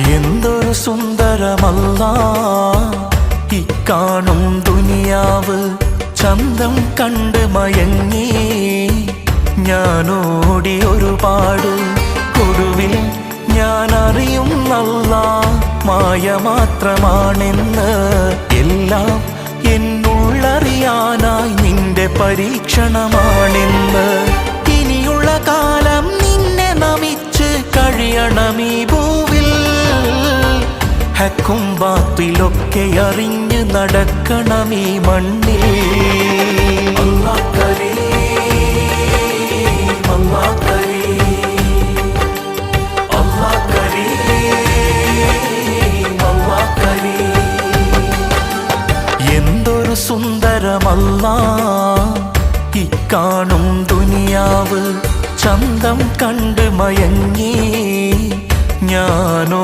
എന്തൊരു സുന്ദരമല്ല. ഇക്കാണും ദുനിയാവ് ചന്തം കണ്ട് മയങ്ങി. ഞാനോടി ഒരുപാട് ഒടുവിൽ ഞാൻ അറിയുന്നല്ല മായ മാത്രമാണെന്ന്. എല്ലാം എന്നുള്ളറിയാനായി നിന്റെ പരീക്ഷണമാണെന്ന്. ഇനിയുള്ള കാലം നിന്നെ നമിച്ച് കഴിയണമീ ഭൂവിൽ അറിഞ്ഞ് നടക്കണം ഈ മണ്ണിൽ. എന്തൊരു സുന്ദരമല്ല ഇക്കാണും ദുനിയാവ് ചന്തം കണ്ട് മയങ്ങി ഞാനോടി